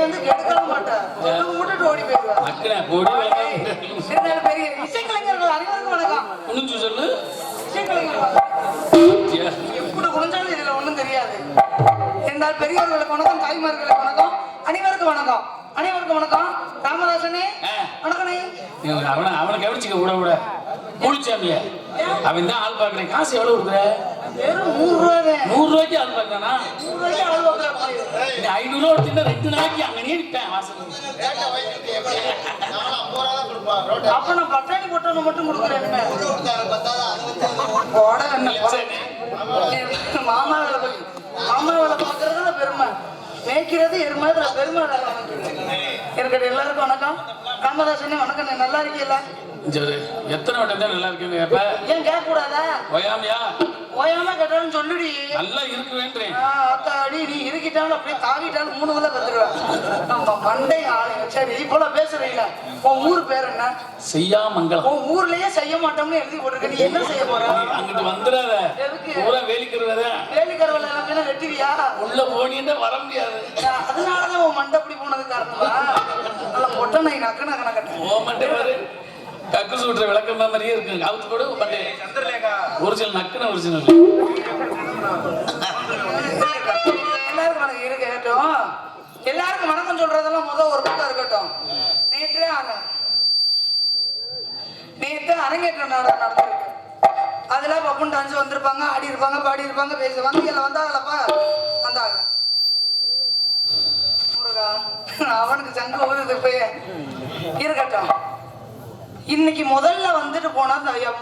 வந்து கெடுக்கவும் மாட்ட. தொட்டு விட்டுட்டு ஓடி போயிடுவ. அக்கறை பொடி ஏய், இருந்தாலும் பெரிய இசைக்கலைஞர்கள் அனைவருக்கும் வணக்கம். குனிஞ்சு சொல்லு. ஏ, எப்படி குனிஞ்சாலும் இதுல ஒண்ணும் தெரியாது. இருந்தால் பெரியவர்களுக்கு வணக்கம் தாய்மார்களுக்கு வணக்கம் அனைவருக்கும் வணக்கம். அனைவருக்கும் வணக்கம். ராமதாசனே நீ அவனை அவனை கவனிச்சுக்க விட விட. கூலிச்சாமிய அவன் தான் ஆள் பார்க்குறேன். காசு எவ்வளவு கொடுக்குற? வெறும் நூறு ரூபாய் நூறு ரூபாய்க்கு ஆள். நீ ஐநூறு ரூபா எடுத்துட்டு ரெண்டு நாளைக்கு அங்கனே நிற்பேன் வாசல் அப்ப நான் பட்டாணி போட்டவன மட்டும் கொடுக்குறேன் போட என்ன போட. மாமா வேலை போய் மாமா வேலை பார்க்கறதுல பெருமை. மேய்க்கிறது எருமை பெருமை எனக்கு எல்லாருக்கும் வணக்கம். ராமதாசனே வணக்கம். நீ நல்லா இருக்கீங்களா? எத்தனை வட்டம் தான் நல்லா இருக்குங்க எப்ப ஏன் கேட்க கூடாதா ஓயாமையா? ஓயாம கேட்டாலும் சொல்லுடி. நல்லா இருக்குவேன்றேன் ஆ, அத்தாடி நீ இருக்கிட்டாலும் அப்படியே தாவிட்டாலும் மூணு வலை கத்துருவேன். நம்ம மண்டை ஆளுங்க சரி போல பேசுறீங்களா? உன் ஊர் பேர் என்ன? செய்யாமங்கலம். உன் ஊர்லயே செய்ய மாட்டோம்னு எழுதி போட்டிருக்க. நீ என்ன செய்ய போற? அங்கிட்டு வந்துடாத? பூரா வேலிக்கிறத வேலிக்கரவல் எல்லாமே வெட்டுவியா? உள்ள போனீங்கன்னா வர முடியாது. அதனாலதான் உன் மண்டை அப்படி போனது காரணமா? நல்ல மொட்டை நாய் நக்க நக்க நக்கட்டேன் ஓ மண்டே பாரு. கக்கு சுட்டுற விளக்கம் மாதிரியே இருக்கு அவுத்து கூட மண்டே ஒரிஜினல் நக்குன ஒரிஜினல் எல்லாருக்கும் வணக்கம் இருக்கு கேட்டோம் எல்லாருக்கும் வணக்கம் சொல்றதெல்லாம் முதல் ஒரு பக்கம் இருக்கட்டும். நேற்றே நேற்று அரங்கேற்றம் நாடகம் நடந்திருக்கு. அதுல பப்புன் டான்ஸ் வந்திருப்பாங்க ஆடி இருப்பாங்க பாடி இருப்பாங்க பேசுவாங்க. எல்லாம் வந்தாங்களப்பா வந்தாங்க முருகா அவனுக்கு சங்கு ஊதுது போய் இருக்கட்டும். இன்னைக்கு முதல்ல வந்துட்டு போனா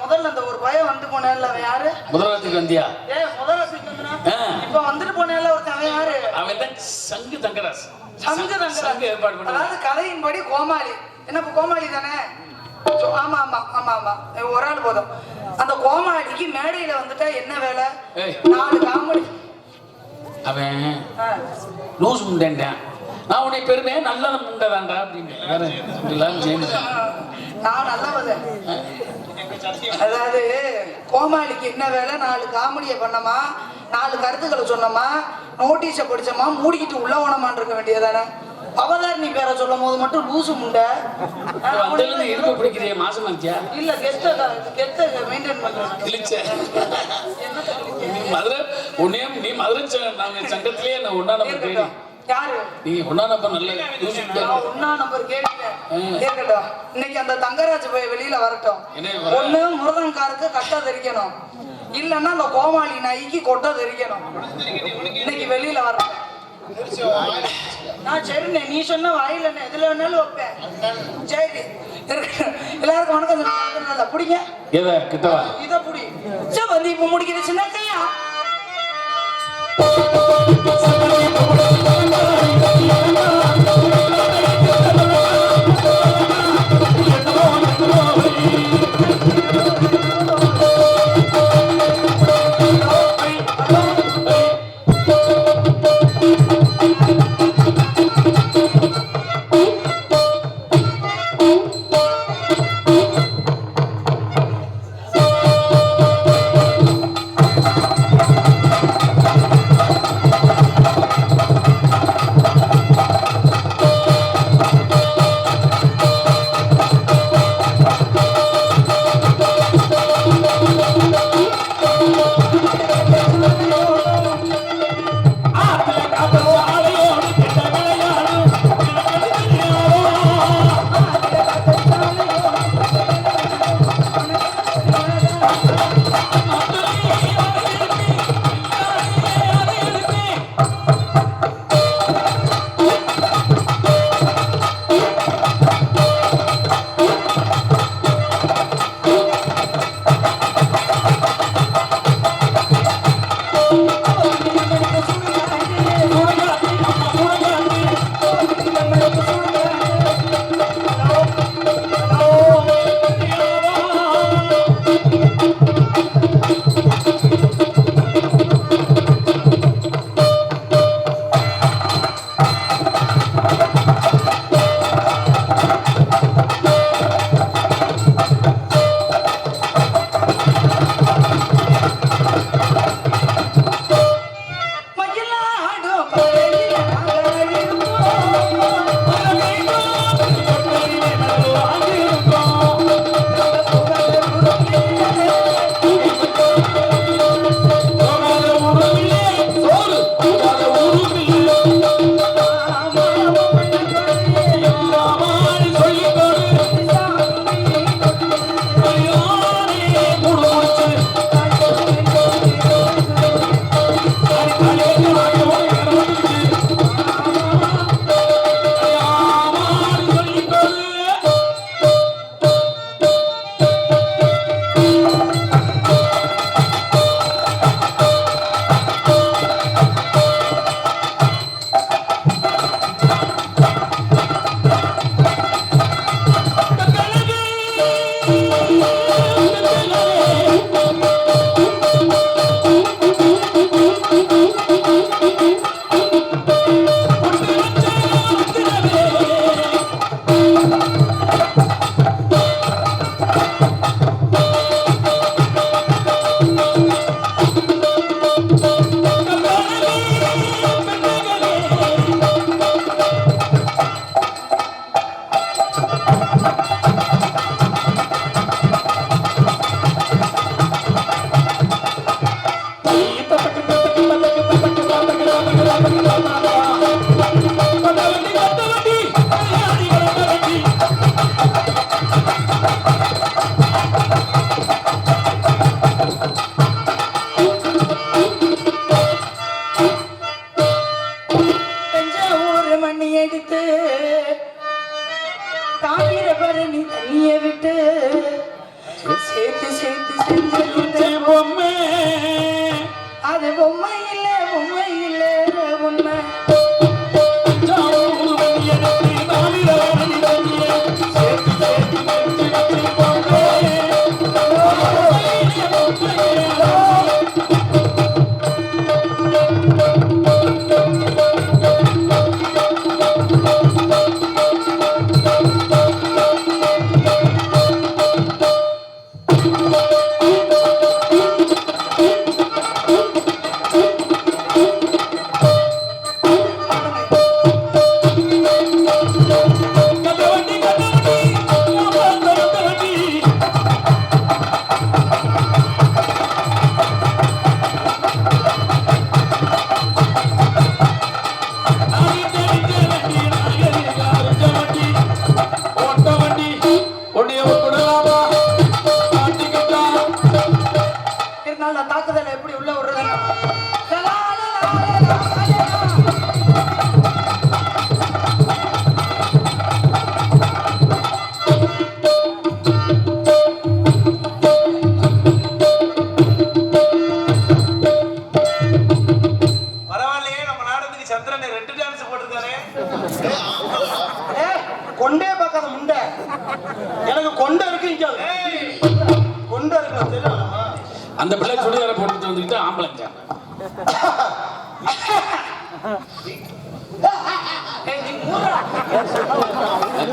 முதல்ல அந்த ஒரு பையன் வந்துட்டு போனேன்ல அவன் யாரு? முதல்வரத்துக்கு வந்தியா ஏ சீக்கிரம்னா ஆ. இப்ப வந்துட்டு போனேன்ல ஒருத்தன் அவன் யாரு? அவன் தான் சங்கு தங்கராஸ் சங்கு தங்கராஜ். ஏற்பாடு பண்ண. அதாவது கதையின்படி கோமாளி. என்ன இப்ப கோமாளி தானே? ஆமா ஆமா ஆமா ஆமா. ஒரு ஆள் போதும். அந்த கோமாளிக்கு மேடையில வந்துட்டா என்ன வேலை. நாலு காமெடி. அவன். லூஸ் முண்டேன்டான் நான் உன்னை பெருமை நல்ல முண்டதான்டா அப்படின்னு. நான் நல்லவது அதாவது கோமாளிக்கு என்ன வேலை நாலு காமெடியை பண்ணமா நாலு கருத்துக்களை சொன்னோமா நோட்டீஸை படிச்சோமா மூடிக்கிட்டு உள்ள ஓனமான் இருக்க வேண்டியதானே அவதாரணி பேரை சொல்லும் போது மட்டும் லூசு முண்டை. இருக்க பிடிக்கிறிய? மாசமா இல்ல கெஸ்ட கெஸ்ட மெயின்டைன் நீ மதுரை உன்னே நீ மதுரை ச- நாங்க சங்கத்திலேயே நான் இருக்கட்டும். யாரு நீ ஒன்னா நம்பர் நல்ல ஒண்ணா நம்பர் கேட்டேன் இருக்கட்டும் இன்னைக்கு அந்த தங்கராஜ் போய் வெளியில வரட்டும்? ஒண்ணு முருகன்காருக்கு கட்ட தெரிக்கணும். இல்லன்னா அந்த கோமாளி நாய்க்கு கொட்டை தெரிக்கணும். இன்னைக்கு வெளியில வரட்டும் நான் சரிண்ணே நீ சொன்ன வாயில என்ன எதுல வேணாலும் வைப்பேன். சரி. எல்லாருக்கும் வணக்கம். நல்லா பிடிங்க. எதை? கிட்டவா? இத புடி. சரி வந்து இப்ப முடிக்கிற சின்ன கையா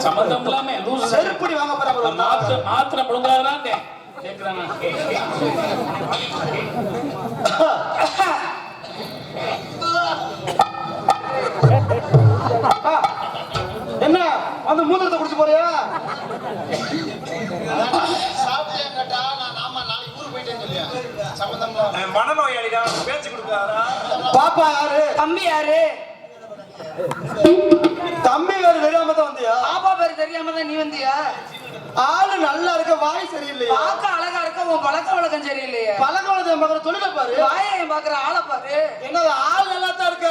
சம்மந்தம் இல்லாம லூசு செருப்படி வாங்க போறாங்க மாத்திர மாத்திர முழுங்காதான் கேக்குறானா? என்ன? அந்த மூத்திரத்தை குடிச்சு போறியா? அஹ் மனநோயாளிடா பேச்சு கொடுக்காரா பாப்பா யாரு? தம்பி யாரு? தம்பி வேறு தெரியாம தான் வந்தியா? பாப்பா பேர் தெரியாம தான் நீ வந்தியா? ஆளு நல்லா இருக்க வாய் சரியில்லையா. பார்க்க அழகா இருக்க உன் பழக்க வழக்கம் சரியில்லையே. பழக்க வளர்த்து மகன தொழில பாரு. வாயை பாக்குற ஆளை பாரு. என்னது ஆள் நல்லா தான் இருக்க?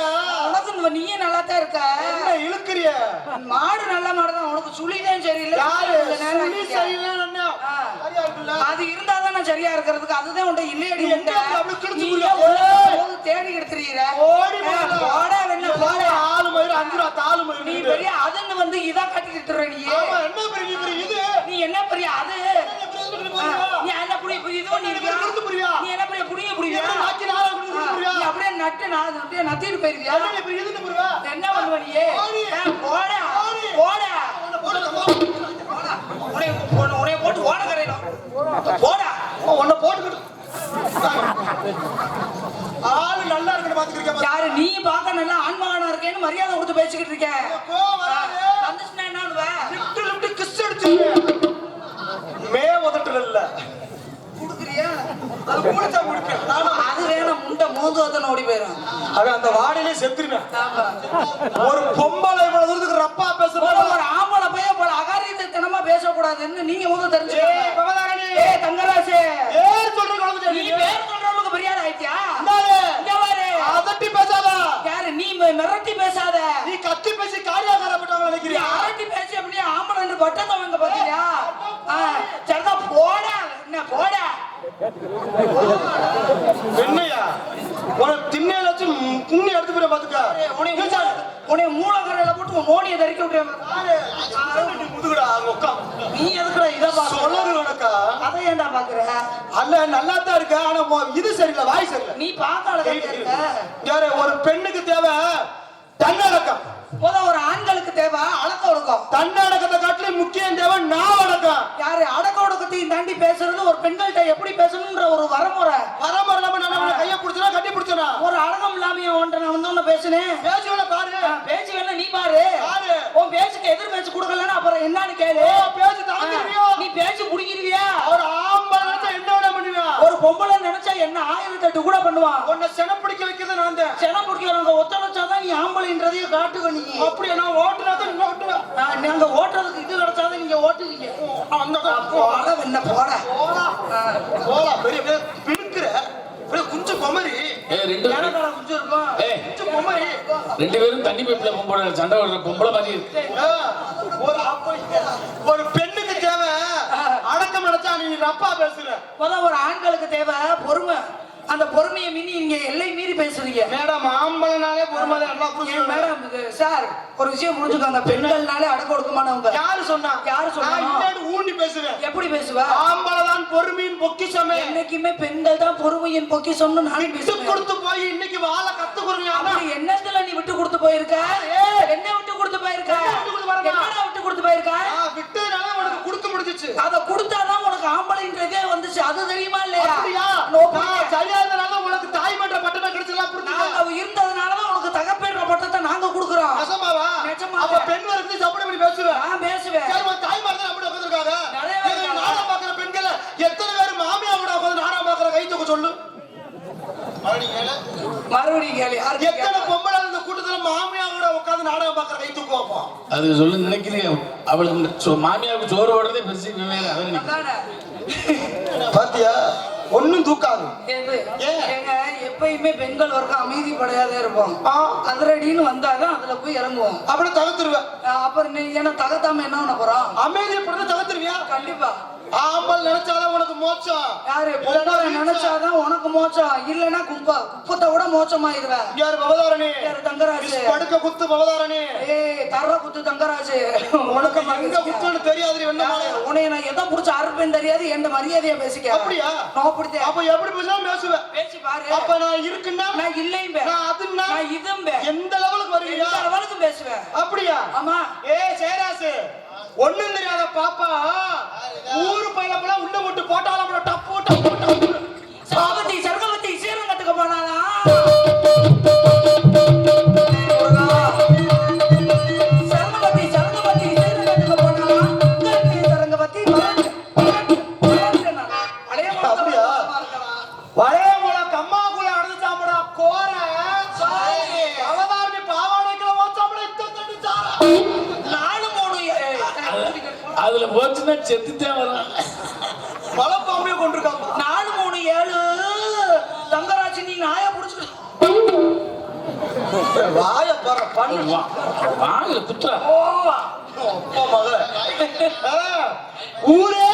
உனக்கு நீயே நல்லா தான் இருக்க. என்ன இழுக்கிறிய? மாடு நல்ல மாடு தான் உனக்கு சுழிதான் சரியில்லை. யாரு? சுழி. சரியில்லைன்னு அது இருந்தா தானே சரியா இருக்கிறதுக்கு? அதுதான் உன்ட இல்லையடி தேடி எடுத்துறீங்க ஓடி. போடா. வெண்ண போடா ஆளு மயிறு அஞ்சு ரூபா தாலு மயிறு நீ பெரிய அதுன்னு வந்து எடுத்துற நீ என்ன பெரிய இது? நீ என்ன பெரிய அது? ஆ, நீ புரிய? நீ என்ன பெரிய புரிய புரியா? அப்படியே நட்டு நான் நத்திட்டு போயிருக்கியா என்ன பண்ணுவ நீ? போடா. போடா. உன்னை போட்டு ஓட கரையிடும் போடா உன்னை போட்டுக்கிட்டு. ஆளு நல்லா இருக்குன்னு பாத்துக்கிறீங்க யாரு நீ பார்க்க நல்லா ஆன்மகனா இருக்கேன்னு மரியாதை கொடுத்து பேசிக்கிட்டு இருக்க. மே உதட்டுல இல்ல. குடுக்குறியா? அது வேணும். முண்டை மோந்து ஓடி போயிடும் அவன் அந்த வாடியிலே செத்துருவேன். ஒரு பொம்பளை இவ்வளவு தூரத்துக்கு ரப்பா பேசுறோம் ஒரு ஆம்பளை பையன் போல அகாரியத்தை தினமா பேசக்கூடாதுன்னு நீங்க தெரிஞ்சுக்கோங்க. பவதாரணி. ஏய் தங்கராசு. ஏன் சொல்ற குழந்தை நீ பேர் சொல்றவங்களுக்கு பெரியாத ஆயிட்டியா பாரு. அதட்டி பேசாத. யாரு நீ மிரட்டி பேசாத. நீ கத்தி பேசி காரியாகாரப்பட்டவங்க நீ நினைக்கிறியா அரட்டி பேசி அப்படியே ஆம்பளை பட்டத்தை வாங்க பாத்தீங்களா சரிதான் போடா என்ன போடா. என்னையா? உனக்கு திண்ணையில வச்சு புண்ணி எடுத்து போய் பாத்துக்க. மூலக்கரையில போட்டு உன் மோடியை விட்டுறேன் முதுகுடா உட்கா நீ எதுக்குடா இதை பாக்குற? சொல்லது உனக்கா அதை ஏன்டா பாக்குற? அல்ல நல்லா தான் இருக்க ஆனா இது சரியில்லை வாய் சரியில்லை. நீ யாரு ஒரு பெண்ணுக்கு தேவை தன்னடக்கம். முத ஒரு ஆண்களுக்கு தேவை அடக்க ஒடுக்கம் தன்னடக்கத்தை முக்கியம் தேவை நாவடக்கம் யாரு அடக்க ஒடுக்கத்தையும் தாண்டி பேசுறது ஒரு பெண்கள்கிட்ட எப்படி பேசணும்ன்ற ஒரு வரமுறை. வரமுறை இல்லாம நான் அவனை கையை பிடிச்சனா கட்டி பிடிச்சனா? ஒரு அடக்கம் இல்லாம உன்ட்ட நான் வந்து உன்ன பேசுனேன். பேசுவன பாரு. ஆ, பேச்சு வேணா நீ பாரு. பாரு. உன் பேச்சுக்கு எதிர் பேச்சு கொடுக்கலன்னா அப்புறம் என்னன்னு கேளு. பேச்சு தாங்கிருவியோ? நீ பேச்சு முடிக்கிறியா? ஒரு ஆம்பளை என்ன வேணா ஒரு பொம்பளை நினைச்சா என்ன ஆயிரத்தி எட்டு கூட பண்ணுவான் உன்னை செனம் பிடிக்க வைக்கிறது நான் தான். செனம் பிடிக்கிறவங்க ஒத்துழைச்சாதான் நீ ஆம்பளைன்றதையும் காட்டுக நீ. அப்படியே நான் ஓட்டுனா தான் ஓட்டுவேன் நான் நாங்க ஓட்டுறதுக்கு இது கிடைச்சாதான் நீங்க ஓட்டுவீங்க. அந்த போட என்ன போட. போடா. போடா பெரிய பிடுக்குற குஞ்சு குமரி ரெண்டு குஞ்சு இருக்கும்? ஏய். குஞ்சு குமரி ரெண்டு பேரும் தண்ணி பைப்ல பொம்பளை சண்டை விடுற பொம்பளை மாதிரி ஒரு ஒரு பெண்ணுக்கு தேவை அடக்கம் நினைச்சா நீ தப்பா பேசுற. முதல்ல ஒரு ஆண்களுக்கு தேவை பொறுமை. அந்த பொறுமையை மீறி நீங்க எல்லை மீறி பேசுறீங்க. மேடம் ஆம்பளனாலே பொறுமை மேடம் சார் ஒரு விஷயம் புரிஞ்சுக்கோங்க பெண்கள்னாலே அடக்க ஒடுக்கமானவங்க யாரு சொன்னா? யாரு சொன்னா? ஊண்டி பேசுவேன் எப்படி பேசுவ? ஆம்பளதான் பொறுமையின் பொக்கிஷமே. என்னைக்குமே பெண்கள் தான் பொறுமையின் பொக்கிஷம்னு நான் விட்டு பேசுவேன். கொடுத்து போய் இன்னைக்கு வாழ கத்துக்குறீங்க என்னத்துல நீ விட்டு கொடுத்து போயிருக்க? என்ன விட்டு கொடுத்து போயிருக்க? விட்டு கொடுத்து விட்டு போயிருக்க விட்டதுனால உனக்கு கொடுத்து முடிஞ்சிச்சு. அத கொடுத்தாதான் உனக்கு ஆம்பளைன்றதே வந்துச்சு. அது தெரியுமா இல்லையா? சரியா இருந்தனால உனக்கு தாய் மன்ற பட்டணம் கிடைச்சலாம் புரிஞ்சுக்க. நாங்க இருந்ததுனாலதான் உனக்கு தகப்பேற்ற பட்டத்தை நாங்க கொடுக்குறோம். நிஜமாவே. அப்ப பெண் வரது சப்படி பண்ணி பேசுவேன்? நான் பேசுவேன். சரி உன் தாய் மாதிரி அப்படி உட்காந்துருக்காங்க. நாடகம் பாக்குற பெண்கள் எத்தனை பேர் மாமியா கூட உட்காந்து நாடகம் பாக்குற கை தூக்க சொல்லு? மறுபடியும் கேளு. மறுபடியும் யாருக்கு எத்தனை? பொம்பளை இந்த கூட்டத்துல மாமியா கூட உட்காந்து நாடகம் பாக்குற கை தூக்கு வைப்போம் அது சொல்ல நினைக்கிறீங்க அவளுக்கு மாமியாவுக்கு சோறு ஓடுறதே பெருசு. பாத்தியா? ஒண்ணும் தூக்காது. எப்பயுமே பெண்கள் வர்க்கம் அமைதிப்படையாதே இருப்போம். அதிரடின்னு வந்தாதான் அதுல போய் இறங்குவோம். அப்படி தகத்துருவேன் அப்புறம் நீ என்ன தகத்தாம என்ன பண்ண போறோம்? அமைதியப்படுத்த தகத்துருவியா கண்டிப்பா. ஆம்பல் நினைச்சாதான் உனக்கு மோட்சம். யாரு? பொம்பளை. நினைச்சாதான் உனக்கு மோச்சம் இல்லைன்னா குப்பா. குப்பத்தை விட மோச்சமாயிருவேன் யாரு? பவதாரணி. யாரு? தங்கராஜு. படுக்க குத்து பவதாரணி. ஏய் தர்ற குத்து தங்கராஜு. உனக்கு எங்க குத்துன்னு தெரியாது என்ன உன்னை நான் எதை புடிச்சு அறுப்பேன் தெரியாது எந்த மரியாதையா பேசிக்க. அப்படியா? நான் பிடித்தேன் அப்ப எப்படி பேசாம பேசுவேன். பேசி பாரு. அப்ப நான் இருக்குன்னா? நான் இல்லையும். நான் அதுன்னா? நான் இதுவும் பே. எந்த லெவலுக்கு வருவியா? எந்த பேசுவேன். அப்படியா? ஆமா. ஏ சேராசு. ஒண்ணும் தெரியாத பாப்பா. ஊரு பையில போல உள்ள விட்டு போட்டாலும் டப்பு டப்பு டப்பு. சரகவதி சரகவதி 아무것도 붙어. 오! 오빠 먹을. 우리